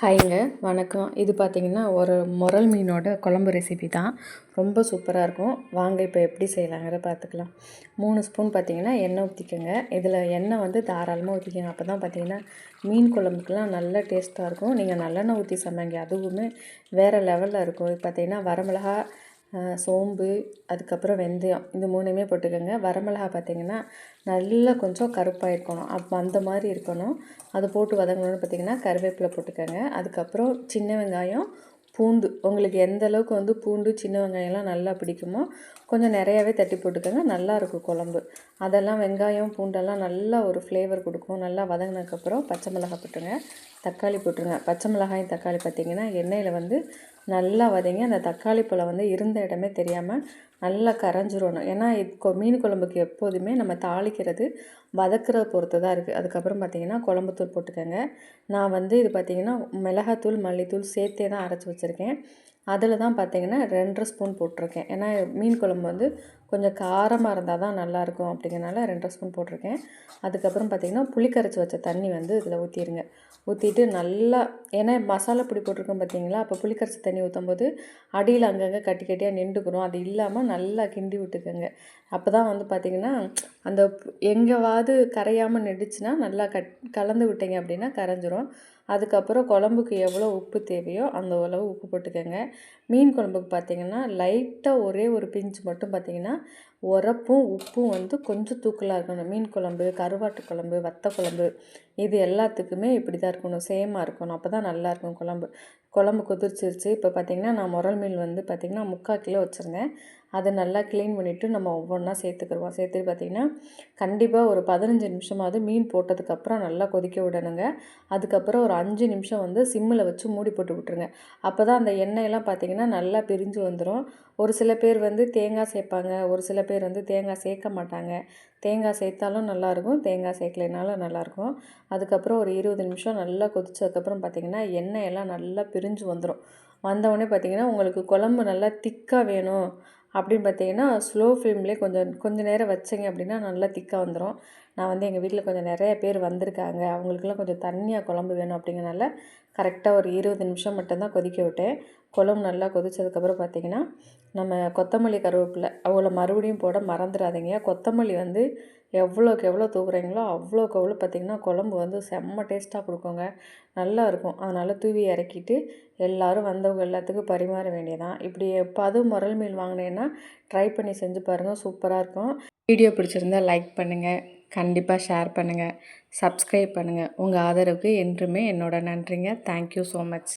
ஹாய்ங்க வணக்கம். இது பார்த்திங்கன்னா ஒரு முரல் மீனோட குழம்பு ரெசிபி தான். ரொம்ப சூப்பராக இருக்கும். வாங்க இப்போ எப்படி செய்யலாங்கிற பார்த்துக்கலாம். மூணு ஸ்பூன் பார்த்திங்கன்னா எண்ணெய் ஊற்றிக்கோங்க இதில் எண்ணெய் வந்து தாராளமாக ஊற்றிக்கோங்க அப்போ தான் பார்த்திங்கன்னா மீன் குழம்புக்கெலாம் நல்ல டேஸ்ட்டாக இருக்கும். நீங்கள் நல்லெண்ணெய் ஊற்றி சமைங்க. அதுவுமே வேறு லெவலில் இருக்கும். இது பார்த்திங்கன்னா வரமிளகா சோம்பு அதுக்கப்புறம் வெந்தயம் இந்த மூணுமே போட்டுக்கோங்க. வரமிளகா பார்த்திங்கன்னா நல்லா கொஞ்சம் கருப்பாக இருக்கணும். அப்போ அந்த மாதிரி இருக்கணும். அது போட்டு வதங்கணும்னு பார்த்திங்கன்னா கருவேப்பிலை போட்டுக்கோங்க. அதுக்கப்புறம் சின்ன வெங்காயம் பூண்டு. உங்களுக்கு எந்த அளவுக்கு வந்து பூண்டு சின்ன வெங்காயம்லாம் நல்லா பிடிக்குமோ கொஞ்சம் நிறையாவே தட்டி போட்டுக்கோங்க. நல்லாயிருக்கும் குழம்பு. அதெல்லாம் வெங்காயம் பூண்டெல்லாம் நல்லா ஒரு ஃப்ளேவர் கொடுக்கும். நல்லா வதங்கினதுக்கப்புறம் பச்சை மிளகாய் போட்டுருங்க. தக்காளி போட்டுருங்க. பச்சை மிளகாயும் தக்காளி பார்த்திங்கன்னா எண்ணெயில் வந்து நல்லா வதங்கி அந்த தக்காளி பழம் வந்து இருந்த இடமே தெரியாமல் நல்லா கரைஞ்சிரணும். ஏன்னா இது மீன் குழம்புக்கு எப்போதுமே நம்ம தாளிக்கிறது வதக்கிறத பொறுத்து தான் இருக்குது அதுக்கப்புறம் பார்த்திங்கன்னா குழம்புத்தூள் போட்டுக்கோங்க. நான் வந்து இது பார்த்திங்கன்னா மிளகாத்தூள் மல்லித்தூள் சேர்த்தே தான் அரைச்சி வச்சுருக்கேன். அதில் தான் பார்த்திங்கன்னா ரெண்டரை ஸ்பூன் போட்டிருக்கேன். ஏன்னா மீன் குழம்பு வந்து கொஞ்சம் காரமாக இருந்தால் தான் நல்லாயிருக்கும் அப்படிங்கிறனால ரெண்டரை ஸ்பூன் போட்டிருக்கேன். அதுக்கப்புறம் பார்த்திங்கன்னா புளி கரைச்சி வச்ச தண்ணி வந்து இதில் ஊற்றிடுங்க ஊற்றிட்டு நல்லா ஏன்னா மசாலா பொடி போட்டிருக்கோம் பார்த்தீங்களா? அப்போ புளிக்கரைச்சி தண்ணி ஊற்றும் போது அடியில் அங்கங்கே கட்டி கட்டியாக நின்றுக்கணும் அது இல்லாமல் நல்லா கிண்டி விட்டுக்கோங்க. அப்போ தான் வந்து பார்த்திங்கன்னா அந்த எங்கேவாது கரையாமல் நெடிச்சுன்னா நல்லா கட் கலந்து விட்டீங்க அப்படின்னா கரைஞ்சிரும். அதுக்கப்புறம் குழம்புக்கு எவ்வளோ உப்பு தேவையோ அந்த அளவு உப்பு போட்டுக்கோங்க. மீன் குழம்புக்கு பார்த்திங்கன்னா லைட்டாக ஒரே ஒரு பிஞ்சு மட்டும் பார்த்திங்கன்னா உரப்பும் உப்பும் வந்து கொஞ்சம் தூக்கலாக இருக்கணும். மீன் குழம்பு கருவாட்டு குழம்பு வத்த குழம்பு இது எல்லாத்துக்குமே இப்படி தான் இருக்கணும் சேமாக இருக்கணும். அப்போ தான் நல்லாயிருக்கும் குழம்பு. குழம்பு குதிர்ச்சிருச்சு இப்போ பார்த்திங்கன்னா நான் முரல் மீன் வந்து பார்த்திங்கன்னா முக்கால் கிலோ வச்சுருந்தேன். அதை நல்லா க்ளீன் பண்ணிவிட்டு நம்ம ஒவ்வொன்றா சேர்த்துக்கிடுவோம் சேர்த்துட்டு பார்த்திங்கன்னா கண்டிப்பாக ஒரு பதினஞ்சு நிமிஷமாவது மீன் போட்டதுக்கப்புறம் நல்லா கொதிக்க விடணுங்க. அதுக்கப்புறம் ஒரு அஞ்சு நிமிஷம் வந்து சிம்மில் வச்சு மூடி போட்டு விட்ருங்க அப்போ தான் அந்த எண்ணெயெல்லாம் பார்த்திங்கன்னா நல்லா பிரிஞ்சு வந்துடும் ஒரு சில பேர் வந்து தேங்காய் சேர்ப்பாங்க. ஒரு சில பேர் வந்து தேங்காய் சேர்க்க மாட்டாங்க. தேங்காய் சேர்த்தாலும் நல்லாயிருக்கும். தேங்காய் சேர்க்கலைனாலும் நல்லாயிருக்கும். அதுக்கப்புறம் ஒரு இருபது நிமிஷம் நல்லா கொதிச்சதுக்கப்புறம் பார்த்திங்கன்னா எண்ணெய் எல்லாம் நல்லா பிரிஞ்சு வந்துடும் வந்தவுடனே பார்த்திங்கன்னா உங்களுக்கு குழம்பு நல்லா திக்காக வேணும். அப்படின்னு பார்த்தீங்கன்னா ஸ்லோ ஃப்ளேம்லேயே கொஞ்சம் கொஞ்சம் நேரம் வச்சிங்க அப்படின்னா நல்லா திக்காக வந்துடும் நான் வந்து எங்கள் வீட்டில் கொஞ்சம் நிறைய பேர் வந்திருக்காங்க. அவங்களுக்குலாம் கொஞ்சம் தண்ணியாக குழம்பு வேணும் அப்படிங்கிறனால கரெக்டாக ஒரு இருபது நிமிஷம் மட்டும்தான் கொதிக்க விட்டேன். குழம்பு நல்லா கொதித்ததுக்கப்புறம் பார்த்திங்கன்னா நம்ம கொத்தமல்லி கருவேப்பிலை அவ்வளோ மறுபடியும் போட மறந்துடாதீங்க. கொத்தமல்லி வந்து எவ்வளோக்கு எவ்வளோ தூவுறீங்களோ அவ்வளோக்கு அவ்வளோ பார்த்திங்கன்னா குழம்பு வந்து செம்ம டேஸ்ட்டாக கொடுக்குங்க. நல்லா இருக்கும். அதனால் தூவி இறக்கிட்டு எல்லோரும் வந்தவங்க எல்லாத்துக்கும் பரிமாற வேண்டியதான் இப்படி பது முரல் மீன் வாங்கினேன்னா ட்ரை பண்ணி செஞ்சு பாருங்கள் சூப்பராக இருக்கும். வீடியோ பிடிச்சிருந்தா லைக் பண்ணுங்கள் கண்டிப்பாக ஷேர் பண்ணுங்கள் சப்ஸ்கிரைப் பண்ணுங்கள் உங்கள் ஆதரவுக்கு என்றுமே என்னோட நன்றிங்க. Thank you so much